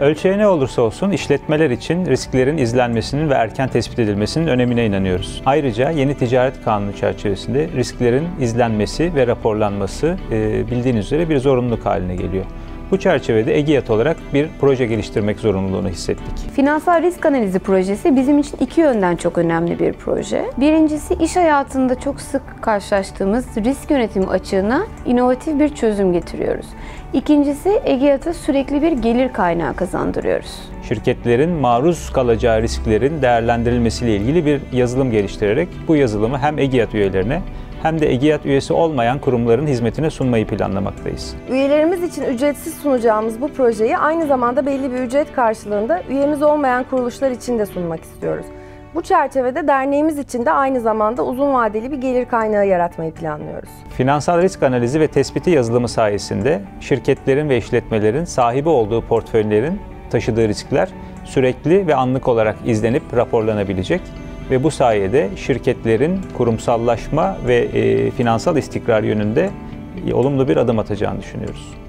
Ölçeği ne olursa olsun işletmeler için risklerin izlenmesinin ve erken tespit edilmesinin önemine inanıyoruz. Ayrıca yeni ticaret kanunu çerçevesinde risklerin izlenmesi ve raporlanması e, bildiğiniz üzere bir zorunluluk haline geliyor. Bu çerçevede EGİAT olarak bir proje geliştirmek zorunluluğunu hissettik. Finansal risk analizi projesi bizim için iki yönden çok önemli bir proje. Birincisi iş hayatında çok sık karşılaştığımız risk yönetimi açığına inovatif bir çözüm getiriyoruz. İkincisi EGİAT'a sürekli bir gelir kaynağı kazandırıyoruz. Şirketlerin maruz kalacağı risklerin değerlendirilmesiyle ilgili bir yazılım geliştirerek bu yazılımı hem EGİAT üyelerine hem de EGİAT üyesi olmayan kurumların hizmetine sunmayı planlamaktayız. Üyelerimiz için ücretsiz sunacağımız bu projeyi aynı zamanda belli bir ücret karşılığında üyemiz olmayan kuruluşlar için de sunmak istiyoruz. Bu çerçevede derneğimiz için de aynı zamanda uzun vadeli bir gelir kaynağı yaratmayı planlıyoruz. Finansal risk analizi ve tespiti yazılımı sayesinde şirketlerin ve işletmelerin sahibi olduğu portföylerin taşıdığı riskler sürekli ve anlık olarak izlenip raporlanabilecek ve bu sayede şirketlerin kurumsallaşma ve e, finansal istikrar yönünde olumlu bir adım atacağını düşünüyoruz.